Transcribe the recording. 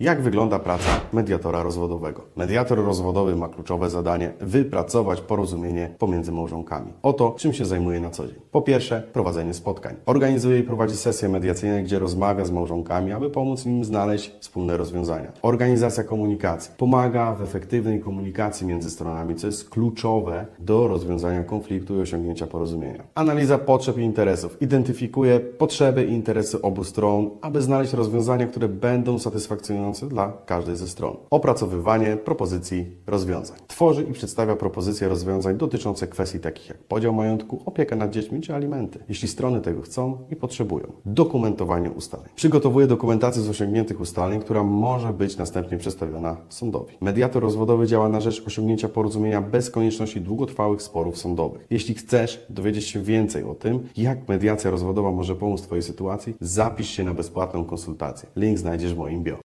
Jak wygląda praca mediatora rozwodowego? Mediator rozwodowy ma kluczowe zadanie wypracować porozumienie pomiędzy małżonkami. Oto czym się zajmuje na co dzień. Po pierwsze, prowadzenie spotkań. Organizuje i prowadzi sesje mediacyjne, gdzie rozmawia z małżonkami, aby pomóc im znaleźć wspólne rozwiązania. Organizacja komunikacji. Pomaga w efektywnej komunikacji między stronami, co jest kluczowe do rozwiązania konfliktu i osiągnięcia porozumienia. Analiza potrzeb i interesów. Identyfikuje potrzeby i interesy obu stron, aby znaleźć rozwiązania, które będą satysfakcjonujące dla każdej ze stron. Opracowywanie propozycji rozwiązań. Tworzy i przedstawia propozycje rozwiązań dotyczące kwestii takich jak podział majątku, opieka nad dziećmi czy alimenty, jeśli strony tego chcą i potrzebują. Dokumentowanie ustaleń. Przygotowuje dokumentację z osiągniętych ustaleń, która może być następnie przedstawiona sądowi. Mediator rozwodowy działa na rzecz osiągnięcia porozumienia bez konieczności długotrwałych sporów sądowych. Jeśli chcesz dowiedzieć się więcej o tym, jak mediacja rozwodowa może pomóc w Twojej sytuacji, zapisz się na bezpłatną konsultację. Link znajdziesz w moim bio.